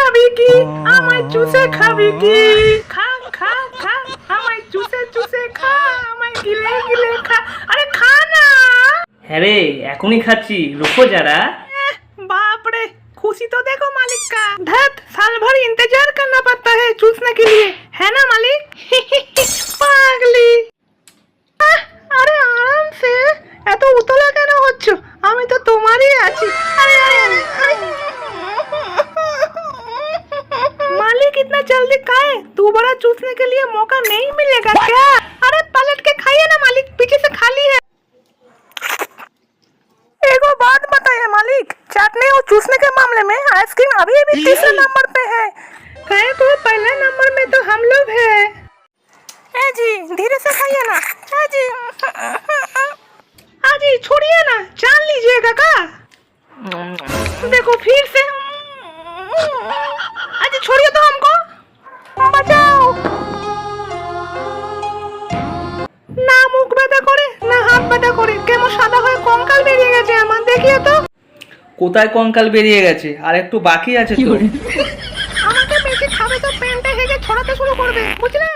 খাবি কি আমায় চুষে খাবি কি খা খা খা আমায় চুষে চুষে খা আমায় গিলে গিলে খা আরে খা না হ্যাঁ রে এখনই খাচ্ছি রুকো যারা बाप रे खुशी तो देखो मालिक का धत साल भर इंतजार करना पड़ता है चूसने के लिए है ना मालिक পাগলি আহ, আরে আরাম সে এত উতলা কেন হচ্ছ আমি তো তোমারই আছি আরে আরে আরে আরে। इतना जल्दी खाए? दोबारा चूसने के लिए मौका नहीं मिलेगा क्या? अरे पलट के खाइए ना मालिक। पीछे से खाली है। एगो बात बताइए मालिक। चाटने और चूसने के मामले में आइसक्रीम अभी भी तीसरे नंबर पे है। कहे तो पहले नंबर में तो हम लोग है। ए जी धीरे से खाइए ना। ए जी। आ जी छोड़िए ना। जान लीजिएगा का देखो फिर से কোথায় কঙ্কাল বেরিয়ে গেছে? আর একটু বাকি আছে তো। আমাকে বেশি খাবে তো প্যান্টে হেগে ছড়াতে শুরু করবে বুঝলে?